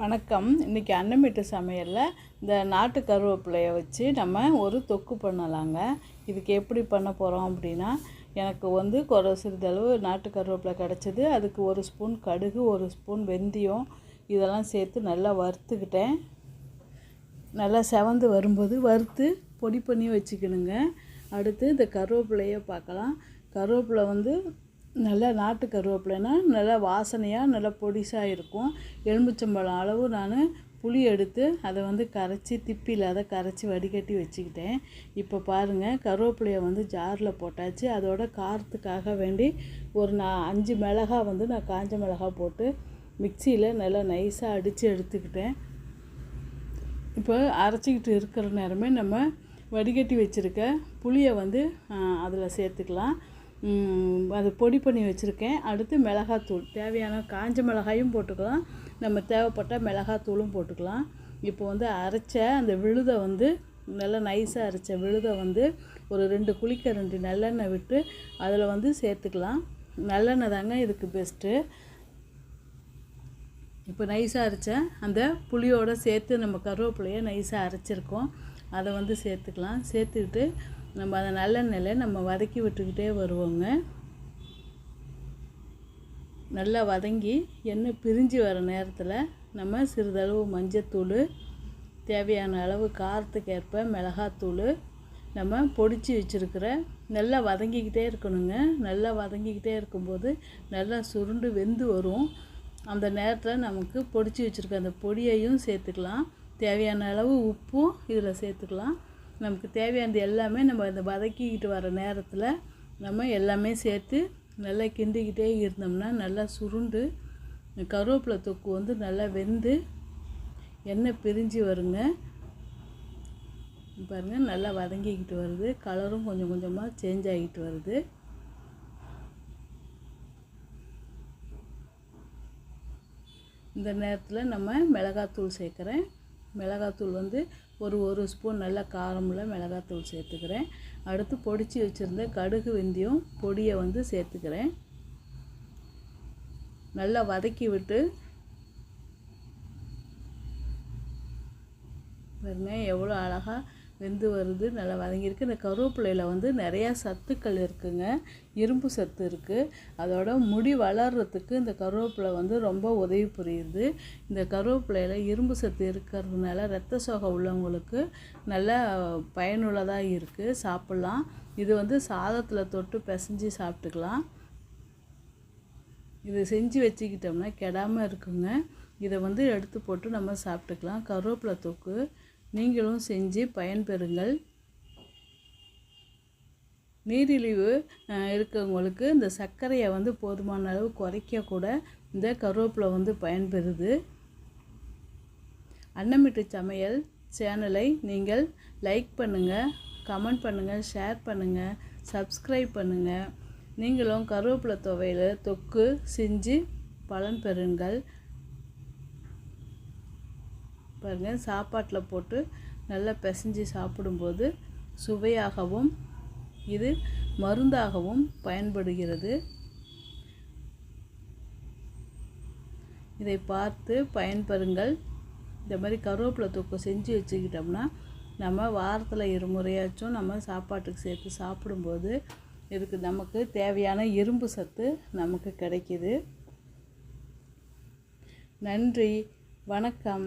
வணக்கம். இன்றைக்கி அன்னமிட்டு சமையலில் இந்த நாட்டு கருவேப்பிலையை வச்சு நம்ம ஒரு தொக்கு பண்ணலாங்க. இதுக்கு எப்படி பண்ண போகிறோம் அப்படின்னா எனக்கு வந்து குறை சிறிதளவு நாட்டு கருவேப்பிலை கிடச்சிது. அதுக்கு ஒரு ஸ்பூன் கடுகு ஒரு ஸ்பூன் வெந்தயம் இதெல்லாம் சேர்த்து நல்லா வறுத்துக்கிட்டேன். நல்லா செவந்து வரும்போது வறுத்து பொடி பண்ணி வச்சுக்கணுங்க. அடுத்து இந்த கருவேப்பிலையை பார்க்கலாம். கருவேப்பிலை வந்து நல்லா நாட்டு கருவேப்பிலைனா நல்லா வாசனையாக நல்லா பொடிசாக இருக்கும். எலுமிச்சம்பழம் அளவு நான் புளி எடுத்து அதை வந்து கரைச்சி திப்பி இல்லாத கரைச்சி வடிகட்டி வச்சுக்கிட்டேன். இப்போ பாருங்கள் கருவேப்பிலையை வந்து ஜாரில் போட்டாச்சு. அதோட காரத்துக்காக வேண்டி ஒரு நான் அஞ்சு மிளகா வந்து நான் காஞ்ச மிளகா போட்டு மிக்சியில் நல்லா நைஸாக அடித்து எடுத்துக்கிட்டேன். இப்போ அரைச்சிக்கிட்டு இருக்கிற நேரமே நம்ம வடிகட்டி வச்சுருக்க புளியை வந்து அதில் சேர்த்துக்கலாம். அது பொடி பண்ணி வச்சுருக்கேன். அடுத்து மிளகாத்தூள். தேவையான காஞ்ச மிளகாயும் போட்டுக்கலாம். நம்ம தேவைப்பட்ட மிளகாத்தூளும் போட்டுக்கலாம். இப்போ வந்து அரைச்ச அந்த விழுதை வந்து நல்லா நைஸாக அரைச்ச விழுதை வந்து ஒரு ரெண்டு குளிக்க ரெண்டு நல்லெண்ணெய் விட்டு அதில் வந்து சேர்த்துக்கலாம். நல்லெண்ணெய் தாங்க இதுக்கு பெஸ்ட்டு இப்போ நைஸாக அரைச்ச அந்த புளியோடு சேர்த்து நம்ம கருவேப்பிலையை நைஸாக அரைச்சிருக்கோம். அதை வந்து சேர்த்துக்கலாம். சேர்த்துக்கிட்டு நம்ம அதை நல்லெண்ணெயில் நம்ம வதக்கி விட்டுக்கிட்டே வருவோங்க. நல்லா வதங்கி எண்ணெய் பிரிஞ்சு வர நேரத்தில் நம்ம சிறிதளவு மஞ்சத்தூள் தேவையான அளவு காரத்துக்கு ஏற்ப மிளகாத்தூள் நம்ம பொடிச்சு வச்சுருக்கிற நல்லா வதங்கிக்கிட்டே இருக்கணுங்க. நல்லா வதங்கிக்கிட்டே இருக்கும்போது நல்லா சுருண்டு வெந்து வரும். அந்த நேரத்தில் நமக்கு பொடிச்சு வச்சுருக்க அந்த பொடியையும் சேர்த்துக்கலாம். தேவையான அளவு உப்பும் இதில் சேர்த்துக்கலாம். நமக்கு தேவையானது எல்லாமே நம்ம இந்த வதக்கிக்கிட்டு வர நேரத்தில் நம்ம எல்லாமே சேர்த்து நல்லா கிண்டிக்கிட்டே இருந்தோம்னா நல்லா சுருண்டு கருவேப்பிலை தொக்கு வந்து நல்லா வெந்து எண்ணெய் பிரிஞ்சு வருங்க. பாருங்கள் நல்லா வதங்கிக்கிட்டு வருது. கலரும் கொஞ்சம் கொஞ்சமாக சேஞ்ச் ஆகிட்டு வருது. இந்த நேரத்தில் நம்ம மிளகாத்தூள் சேர்க்குறேன். மிளகாத்தூள் வந்து ஒரு ஒரு ஸ்பூன் நல்ல காரமுள்ள மிளகாத்தூள் சேர்த்துக்கிறேன். அடுத்து பொடிச்சு வச்சுருந்த கடுகு வெந்தயம் பொடியை வந்து சேர்த்துக்கிறேன். நல்லா வதக்கி விட்டு பாருங்கள் எவ்வளோ அழகாக வெந்து வருது நல்லா வதங்கியிருக்கு. இந்த கருவேப்பிலையில் வந்து நிறையா சத்துக்கள் இருக்குங்க. இரும்பு சத்து இருக்குது அதோட முடி வளர்கிறதுக்கு இந்த கருவேப்பிலை வந்து ரொம்ப உதவி புரியுது. இந்த கருவேப்பிலையில் இரும்பு சத்து இருக்கிறதுனால ரத்த சோகை உள்ளவங்களுக்கு நல்ல பயனுள்ளதாக இருக்குது சாப்பிட்லாம். இது வந்து சாதத்தில் தொட்டு பிசைஞ்சு சாப்பிட்டுக்கலாம். இது செஞ்சு வச்சுக்கிட்டோம்னா கெடாமல் இருக்குங்க. இதை வந்து எடுத்து போட்டு நம்ம சாப்பிட்டுக்கலாம். கருவேப்பிலை தொக்கு நீங்களும் செஞ்சு பயன்பெறுங்கள். நீரிழிவு இருக்கவங்களுக்கு இந்த சர்க்கரையை வந்து போதுமான அளவு குறைக்க கூட இந்த கருவேப்பிலை வந்து பயன்பெறுது. அன்னமிட்டு சமையல் சேனலை நீங்கள் லைக் பண்ணுங்கள் கமெண்ட் பண்ணுங்கள் ஷேர் பண்ணுங்கள் சப்ஸ்கிரைப் பண்ணுங்கள் நீங்களும் கருவேப்பிலை துவையில் தொக்கு செஞ்சு பலன் பெறுங்கள். பாருங்கள் சாப்பாட்டில் போட்டு நல்லா பிசைஞ்சு சாப்பிடும்போது சுவையாகவும் இது மருந்தாகவும் பயன்படுகிறது. இதை பார்த்து பயன்பெறுங்கள். இந்த மாதிரி கருவேப்பிலை தொக்கு செஞ்சு வச்சுக்கிட்டோம்னா நம்ம வாரத்தில் இருமுறையாச்சும் நம்ம சாப்பாட்டுக்கு சேர்த்து சாப்பிடும்போது இதுக்கு நமக்கு தேவையான இரும்பு சத்து நமக்கு கிடைக்கிது. நன்றி வணக்கம்.